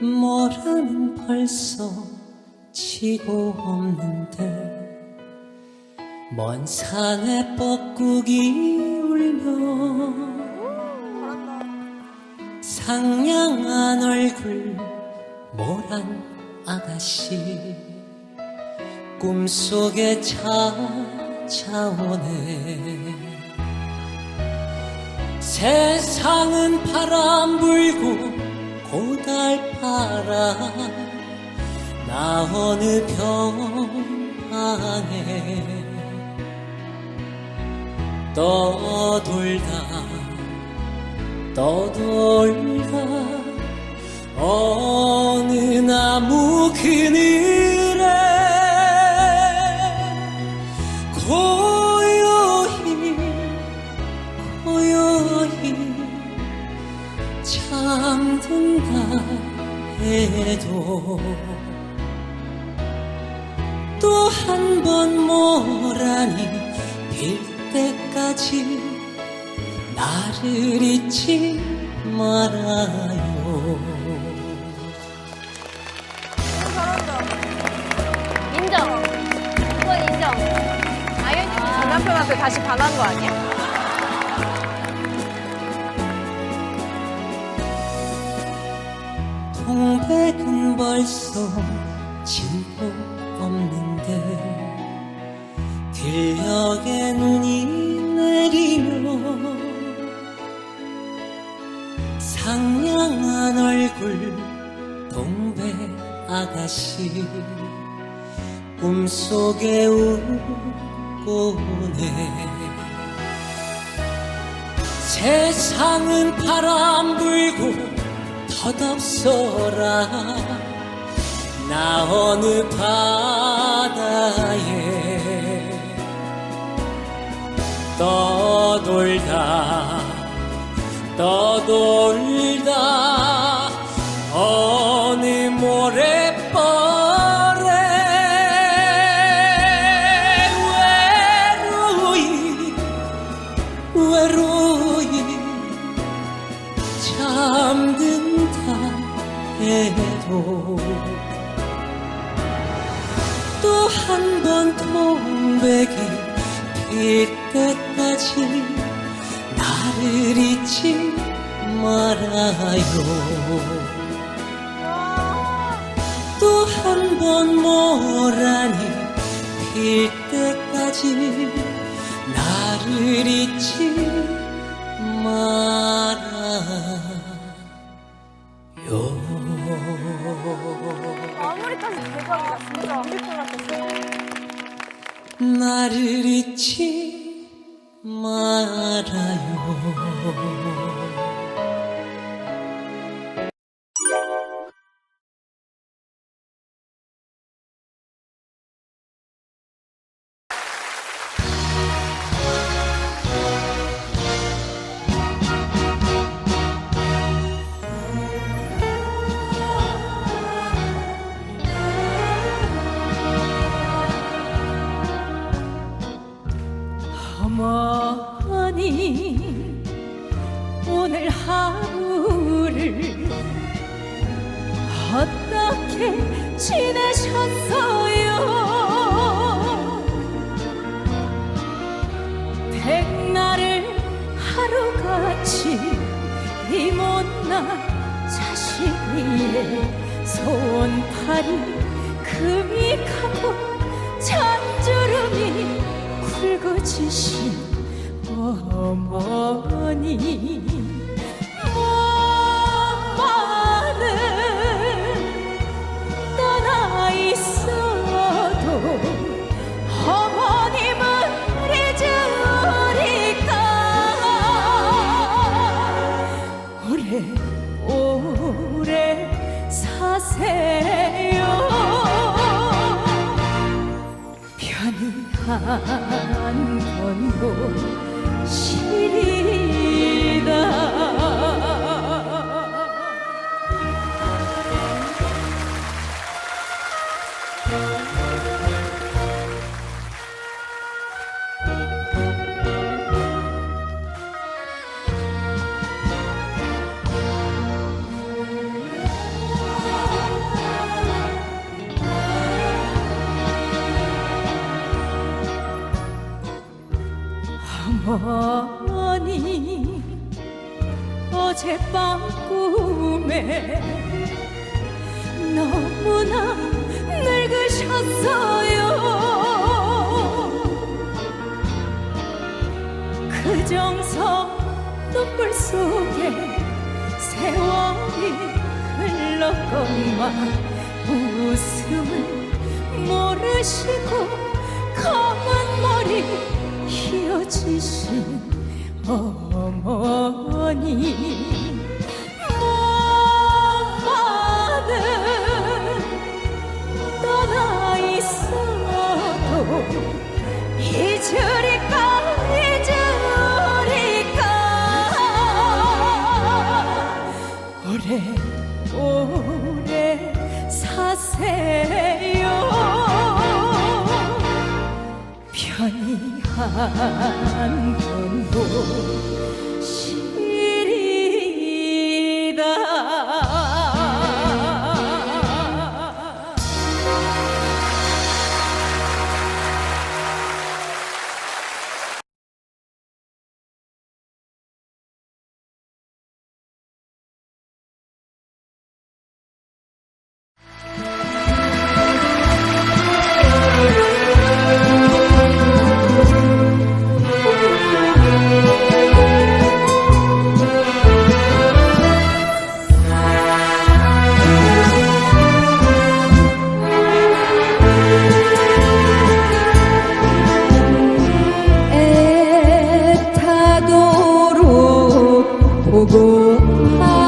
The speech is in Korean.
모르는 벌써 지고 없는데 먼 산에 뻐꾸기 울며 상냥한 얼굴 모란 아가씨 꿈속에 찾아오네. 세상은 바람 불고 고달파라 나 어느 병방에 떠돌다 떠돌다 어느 나무 그늘 해도 또 한 번 모란이 빌 때까지 나를 잊지 말아요 인정. 그건 인정. 아윤이 전 남편한테 다시 반한 거 아니야? 동백은 벌써 지고 없는데 들녘에 눈이 내리며 상냥한 얼굴 동백 아가씨 꿈속에 웃고 오네. 세상은 바람 불고 덧없어라. 나 어느 바다에 떠돌다 떠돌다 동백이 필 때까지 나를 잊지 말아요. 또 한 번 모란이 필 때까지 나를 잊지 어떻게 지내셨어요. 백날을 하루같이 이 못난 자식 위에 손팔이 금이 가고 잔주름이 굵어지신 어머니 한 번도 시리 어머니 어젯밤 꿈에 너무나 늙으셨어요. 그 정성 눈물 속에 세월이 흘렀건만 웃음을 모르시고 한 번도 시리다 보고